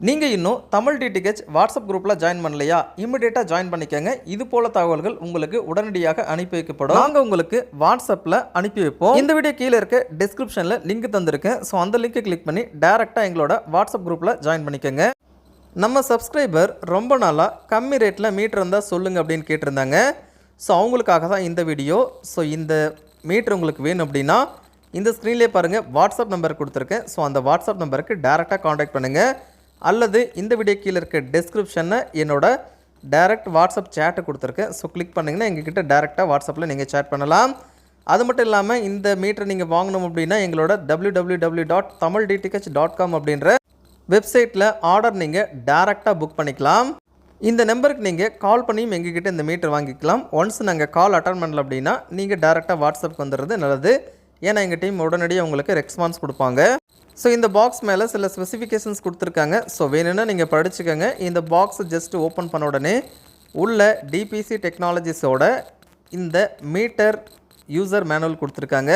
நீங்கள் இன்னும் Tamil DTH WhatsApp குரூப்பில் ஜாயின் பண்ணலையா? இமிடியேட்டாக ஜாயின் பண்ணிக்கோங்க. இது போல தகவல்கள் உங்களுக்கு உடனடியாக அனுப்பி வைக்கப்படும். நாங்கள் உங்களுக்கு வாட்ஸ்அப்பில் அனுப்பி வைப்போம். இந்த வீடியோ கீழே இருக்க டிஸ்கிரிப்ஷனில் லிங்க் தந்திருக்கேன் ஸோ அந்த லிங்க்கை கிளிக் பண்ணி டேரெக்டாக எங்களோட வாட்ஸ்அப் குரூப்பில் ஜாயின் பண்ணிக்கோங்க. நம்ம சப்ஸ்கிரைபர் ரொம்ப நாளாக கம்மி ரேட்டில் மீட்ரு இருந்தால் சொல்லுங்கள் அப்படின்னு கேட்டிருந்தாங்க. ஸோ அவங்களுக்காக தான் இந்த வீடியோ. ஸோ இந்த மீட்ரு உங்களுக்கு வேணும் அப்படின்னா இந்த ஸ்க்ரீன்லேயே பாருங்கள் வாட்ஸ்அப் நம்பர் கொடுத்துருக்கேன். ஸோ அந்த வாட்ஸ்அப் நம்பருக்கு டேரெக்டாக காண்டாக்ட் பண்ணுங்கள் அல்லது இந்த வீடியோ கீழே இருக்க டிஸ்கிரிப்ஷனை என்னோட டைரக்ட் வாட்ஸ்அப் சேட்டை கொடுத்துருக்கேன் ஸோ கிளிக் பண்ணிங்கன்னா எங்ககிட்ட டேரெக்டாக வாட்ஸ்அப்பில் நீங்கள் சேட் பண்ணலாம். அது மட்டும் இல்லாமல் இந்த மீட்டர் நீங்கள் வாங்கணும் அப்படின்னா எங்களோட W W W dot Tamil DTH dot com அப்படின்ற வெப்சைட்டில் ஆர்டர் நீங்கள் டேரெக்டாக புக் பண்ணிக்கலாம். இந்த நம்பருக்கு நீங்கள் கால் பண்ணியும் எங்ககிட்ட இந்த மீட்டர் வாங்கிக்கலாம். ஒன்ஸ் நாங்கள் கால் அட்டன் பண்ணல அப்படின்னா நீங்கள் டேரெக்டாக வாட்ஸ்அப்புக்கு வந்துடுறது நல்லது. ஏன்னா எங்கள் டீம் உடனடியாக உங்களுக்கு ரெஸ்பான்ஸ் கொடுப்பாங்க. ஸோ இந்த பாக்ஸ் மேலே சில ஸ்பெசிஃபிகேஷன்ஸ் கொடுத்துருக்காங்க. ஸோ வேணும்னா நீங்கள் படிச்சுக்கோங்க. இந்த பாக்ஸ் ஜஸ்ட் ஓப்பன் பண்ண உடனே உள்ள டிபிசி டெக்னாலஜிஸோட இந்த மீட்டர் யூசர் மேனுவல் கொடுத்துருக்காங்க.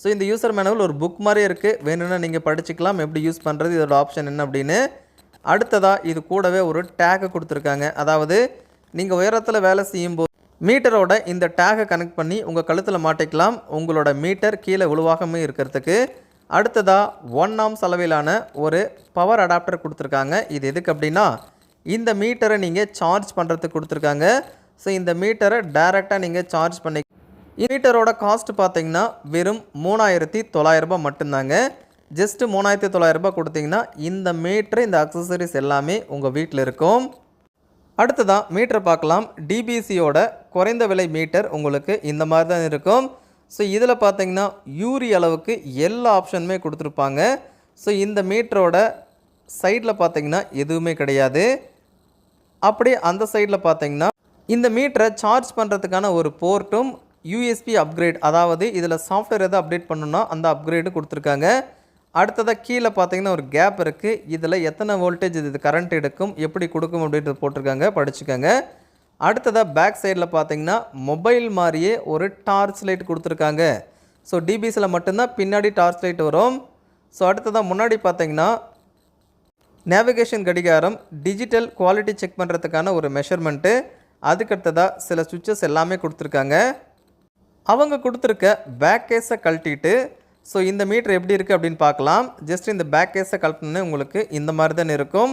ஸோ இந்த யூசர் மேனுவல் ஒரு புக் மாதிரி இருக்குது வேணும்னா நீங்கள் படிச்சுக்கலாம். எப்படி யூஸ் பண்ணுறது இதோட ஆப்ஷன் என்ன அப்படின்னு. அடுத்ததாக இது கூடவே ஒரு டேக்கை கொடுத்துருக்காங்க. அதாவது நீங்கள் உயரத்தில் வேலை செய்யும்போது மீட்டரோட இந்த டேகை கனெக்ட் பண்ணி உங்கள் கழுத்தில் மாட்டிக்கலாம். உங்களோட மீட்டர் கீழே உழுவாகமே இருக்கிறதுக்கு. அடுத்ததாக ஒன் ஆம்ஸ் அளவிலான ஒரு பவர் அடாப்டர் கொடுத்துருக்காங்க. இது எதுக்கு அப்படின்னா இந்த மீட்டரை நீங்கள் சார்ஜ் பண்ணுறதுக்கு கொடுத்துருக்காங்க. ஸோ இந்த மீட்டரை டைரெக்டாக நீங்கள் சார்ஜ் பண்ணி மீட்டரோட காஸ்ட் பார்த்தீங்கன்னா வெறும் மூணாயிரத்தி தொள்ளாயிரரூபா மட்டும்தாங்க. ஜஸ்ட்டு மூணாயிரத்தி தொள்ளாயிரரூபா கொடுத்தீங்கன்னா இந்த மீட்ரு இந்த அக்சசரிஸ் எல்லாமே உங்கள் வீட்டில் இருக்கும். அடுத்ததான் மீட்டர் பார்க்கலாம். டிபிசியோட குறைந்த விலை மீட்டர் உங்களுக்கு இந்த மாதிரி தான் இருக்கும். ஸோ இதில் பார்த்தீங்கன்னா யூரி அளவுக்கு எல்லா ஆப்ஷனுமே கொடுத்துருப்பாங்க. ஸோ இந்த மீட்டரோட சைடில் பார்த்தீங்கன்னா எதுவுமே கிடையாது. அப்படியே அந்த சைடில் பார்த்தீங்கன்னா இந்த மீட்டரை சார்ஜ் பண்ணுறதுக்கான ஒரு போர்ட்டும் யூஎஸ்பி அப்கிரேட் அதாவது இதில் சாஃப்ட்வேர் எதாவது அப்டேட் பண்ணணும்னா அந்த அப்கிரேடு கொடுத்துருக்காங்க. அடுத்ததாக கீழே பார்த்தீங்கன்னா ஒரு கேப் இருக்குது இதில் எத்தனை வோல்டேஜ் இது கரண்ட் எடுக்கும் எப்படி கொடுக்கும் அப்படின்றது போட்டிருக்காங்க. படிச்சுக்கோங்க. அடுத்ததாக பேக் சைடில் பார்த்தீங்கன்னா மொபைல் மாதிரியே ஒரு டார்ச் லைட் கொடுத்துருக்காங்க. ஸோ டிபிஸில் மட்டும்தான் பின்னாடி டார்ச் லைட் வரும். ஸோ அடுத்ததாக முன்னாடி பார்த்தீங்கன்னா நேவிகேஷன் கடிகாரம் டிஜிட்டல் குவாலிட்டி செக் பண்ணுறதுக்கான ஒரு மெஷர்மெண்ட்டு அதுக்கடுத்ததாக சில சுவிட்சஸ் எல்லாமே கொடுத்துருக்காங்க. அவங்க கொடுத்துருக்க பேக் கேஸை கழட்டிட்டு ஸோ இந்த மீட்டர் எப்படி இருக்குது அப்படின்னு பார்க்கலாம். ஜஸ்ட் இந்த பேக் கேஸை கழட்டினே உங்களுக்கு இந்த மாதிரி தான் இருக்கும்.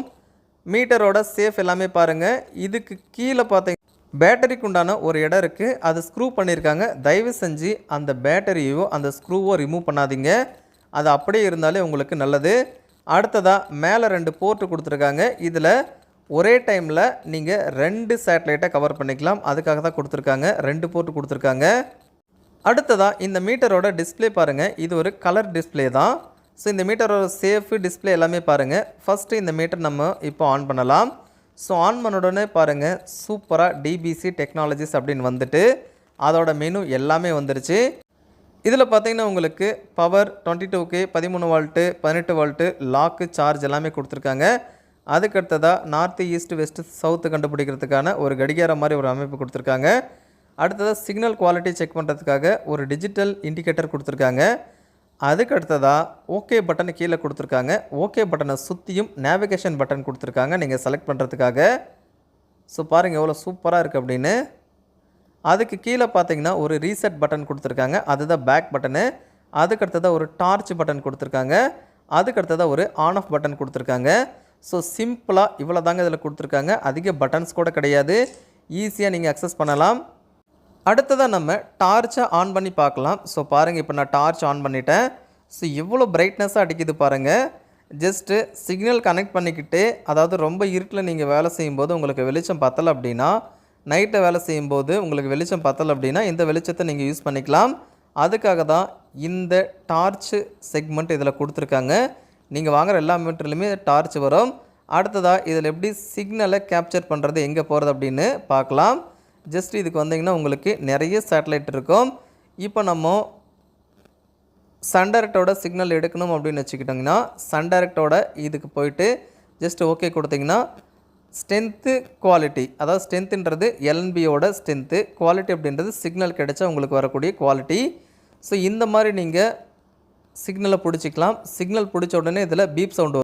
மீட்டரோட சேஃப் எல்லாமே பாருங்கள் இதுக்கு கீழே பார்த்தீங்க பேட்டரிக்கு உண்டான ஒரு இடம் இருக்குது அது ஸ்க்ரூ பண்ணியிருக்காங்க. தயவு செஞ்சு அந்த பேட்டரியோ அந்த ஸ்க்ரூவோ ரிமூவ் பண்ணாதீங்க. அது அப்படியே இருந்தாலே உங்களுக்கு நல்லது. அடுத்ததாக மேலே ரெண்டு போர்ட்டு கொடுத்துருக்காங்க. இதில் ஒரே டைமில் நீங்கள் ரெண்டு சேட்டலைட்டை கவர் பண்ணிக்கலாம். அதுக்காக தான் கொடுத்துருக்காங்க. ரெண்டு போர்ட்டு கொடுத்துருக்காங்க. அடுத்ததாக இந்த மீட்டரோட டிஸ்பிளே பாருங்கள் இது ஒரு கலர் டிஸ்பிளே தான். ஸோ இந்த மீட்டரோட சேஃபு டிஸ்ப்ளே எல்லாமே பாருங்கள் ஃபஸ்ட்டு இந்த மீட்டர் நம்ம இப்போ ஆன் பண்ணலாம். ஸோ ஆன் பண்ண உடனே பாருங்கள் சூப்பராக டிபிசி டெக்னாலஜிஸ் அப்படின்னு வந்துட்டு அதோட மெனு எல்லாமே வந்துருச்சு. இதில் பார்த்தீங்கன்னா உங்களுக்கு பவர் டுவெண்ட்டி டூ கே பதிமூணு வால்ட்டு பதினெட்டு வால்ட்டு லாக்கு சார்ஜ் எல்லாமே கொடுத்துருக்காங்க. அதுக்கு அடுத்ததாக நார்த்து ஈஸ்ட் வெஸ்ட்டு சவுத்து கண்டுபிடிக்கிறதுக்கான ஒரு கடிகாரம் மாதிரி ஒரு அமைப்பு கொடுத்துருக்காங்க. அடுத்ததாக சிக்னல் குவாலிட்டி செக் பண்ணுறதுக்காக ஒரு டிஜிட்டல் இண்டிகேட்டர் கொடுத்துருக்காங்க. அதுக்கு அடுத்ததாக ஓகே பட்டன் கீழே கொடுத்துருக்காங்க. ஓகே பட்டனை சுற்றியும் நேவிகேஷன் பட்டன் கொடுத்துருக்காங்க. நீங்கள் செலக்ட் பண்ணுறதுக்காக ஸோ பாருங்கள் எவ்வளோ சூப்பராக இருக்குது அப்படின்னு. அதுக்கு கீழே பார்த்தீங்கன்னா ஒரு ரீசெட் பட்டன் கொடுத்துருக்காங்க. அதுதான் பேக் பட்டனு அதுக்கு அடுத்ததாக ஒரு டார்ச் பட்டன் கொடுத்துருக்காங்க. அதுக்கு அடுத்ததாக ஒரு ஆன் ஆஃப் பட்டன் கொடுத்துருக்காங்க. ஸோ சிம்பிளாக இவ்வளோ தாங்க இதில் கொடுத்துருக்காங்க. அதிக பட்டன்ஸ் கூட கிடையாது. ஈஸியாக நீங்கள் அக்சஸ் பண்ணலாம். அடுத்ததாக நம்ம டார்ச்சை ஆன் பண்ணி பார்க்கலாம். ஸோ பாருங்கள் இப்போ நான் டார்ச் ஆன் பண்ணிட்டேன். ஸோ எவ்வளோ பிரைட்னஸாக அடிக்குது பாருங்கள் ஜஸ்ட்டு சிக்னல் கனெக்ட் பண்ணிக்கிட்டு அதாவது ரொம்ப இருட்டில் நீங்கள் வேலை செய்யும்போது உங்களுக்கு வெளிச்சம் பத்தலை அப்படின்னா நைட்டை வேலை செய்யும்போது உங்களுக்கு வெளிச்சம் பத்தலை அப்படின்னா இந்த வெளிச்சத்தை நீங்கள் யூஸ் பண்ணிக்கலாம். அதுக்காக தான் இந்த டார்ச் செக்மெண்ட் இதில் கொடுத்துருக்காங்க. நீங்கள் வாங்குகிற எல்லா மீட்டர்லையுமே டார்ச் வரும். அடுத்ததாக இதில் எப்படி சிக்னலை கேப்சர் பண்ணுறது எங்கே போகிறது அப்படின்னு பார்க்கலாம். ஜஸ்ட் இதுக்கு வந்தீங்கன்னா உங்களுக்கு நிறைய சேட்டலைட் இருக்கும். இப்போ நம்ம சன்டைரக்டோட சிக்னல் எடுக்கணும் அப்படின்னு வச்சுக்கிட்டோங்கன்னா சன்டைரக்டோட இதுக்கு போயிட்டு ஜஸ்ட் ஓகே கொடுத்தீங்கன்னா ஸ்ட்ரென்த்து குவாலிட்டி அதாவது ஸ்ட்ரென்த்துன்றது எல்என்பியோட ஸ்ட்ரென்த்து குவாலிட்டி அப்படின்றது சிக்னல் கிடைச்சா உங்களுக்கு வரக்கூடிய குவாலிட்டி ஸோ இந்த மாதிரி நீங்கள் சிக்னலை பிடிச்சிக்கலாம். சிக்னல் பிடிச்ச உடனே இதில் பீப் சவுண்டு